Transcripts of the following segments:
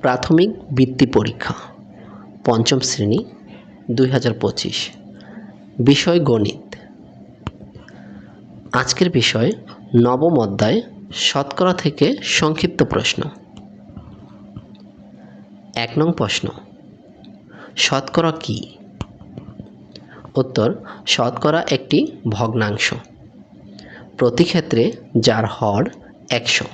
প্রাথমিক বৃত্তি পরীক্ষা, পঞ্চম শ্রেণি, দুই হাজার পঁচিশ। বিষয় গণিত। আজকের বিষয় নবম অধ্যায়, শতকরা থেকে সংক্ষিপ্ত প্রশ্ন। এক নং প্রশ্ন, শতকরা কি? উত্তর, শতকরা একটি ভগ্নাংশ। প্রতি ক্ষেত্রে যার হর একশো।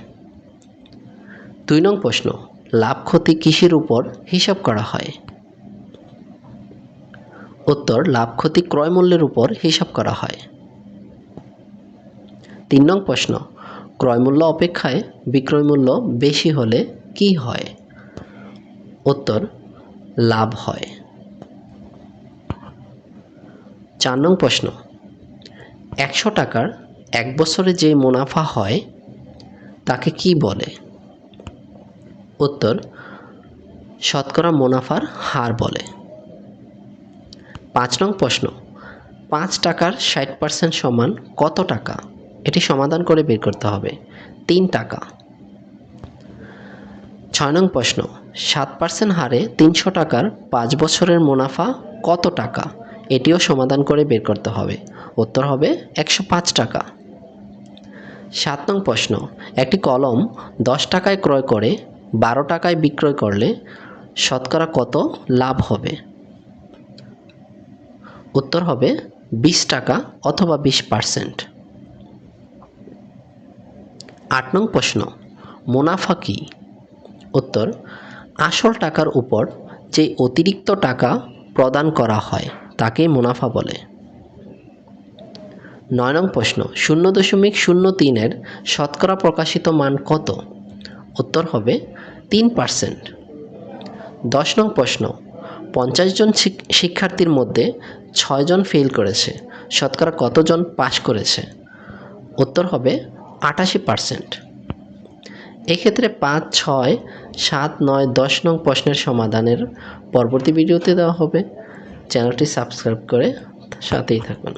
দুই নং প্রশ্ন লাভ ক্ষতি কিসের উপর হিসাব করা হয়? উত্তর, লাভ ক্ষতি ক্রয় মূল্যের উপর হিসাব করা হয়। তিন নং প্রশ্ন, ক্রয় মূল্য অপেক্ষায় বিক্রয় মূল্য বেশি হলে কি হয়? উত্তর, লাভ হয়। চার নং প্রশ্ন, একশো টাকার এক বছরে যে মুনাফা হয়, তাকে কি বলে? উত্তর, শতকরা মুনাফার হার বলে। পাঁচ নং প্রশ্ন, পাঁচ টাকার ষাট পার্সেন্ট সমান কত টাকা? এটি সমাধান করে বের করতে হবে। তিন টাকা। ছয় নং প্রশ্ন, সাত পার্সেন্ট হারে তিনশো টাকার পাঁচ বছরের মুনাফা কত টাকা? এটিও সমাধান করে বের করতে হবে। উত্তর হবে একশো পাঁচ টাকা। সাত নং প্রশ্ন, একটি কলম দশ টাকায় ক্রয় করে বারো টাকায় বিক্রয় করলে শতকরা কত লাভ হবে? উত্তর হবে বিশ টাকা অথবা বিশ পার্সেন্ট। আট নং প্রশ্ন, মুনাফা কি? উত্তর, আসল টাকার উপর যে অতিরিক্ত টাকা প্রদান করা হয়, তাকে মুনাফা বলে। নয় নং প্রশ্ন, শূন্য দশমিক শূন্য তিনের শতকরা প্রকাশিত মান কত? উত্তর হবে তিন পার্সেন্ট দশ নং প্রশ্ন, পঞ্চাশ জন শিক- শিক্ষার্থীর মধ্যে ছয়জন ফেল করেছে, শতকরা কতজন পাশ করেছে? উত্তর হবে আটাশি পার্সেন্ট এক্ষেত্রে পাঁচ, ছয়, সাত, নয়, দশ নং প্রশ্নের সমাধানের পরবর্তী ভিডিওতে দেওয়া হবে। চ্যানেলটি সাবস্ক্রাইব করে সাথেই থাকুন।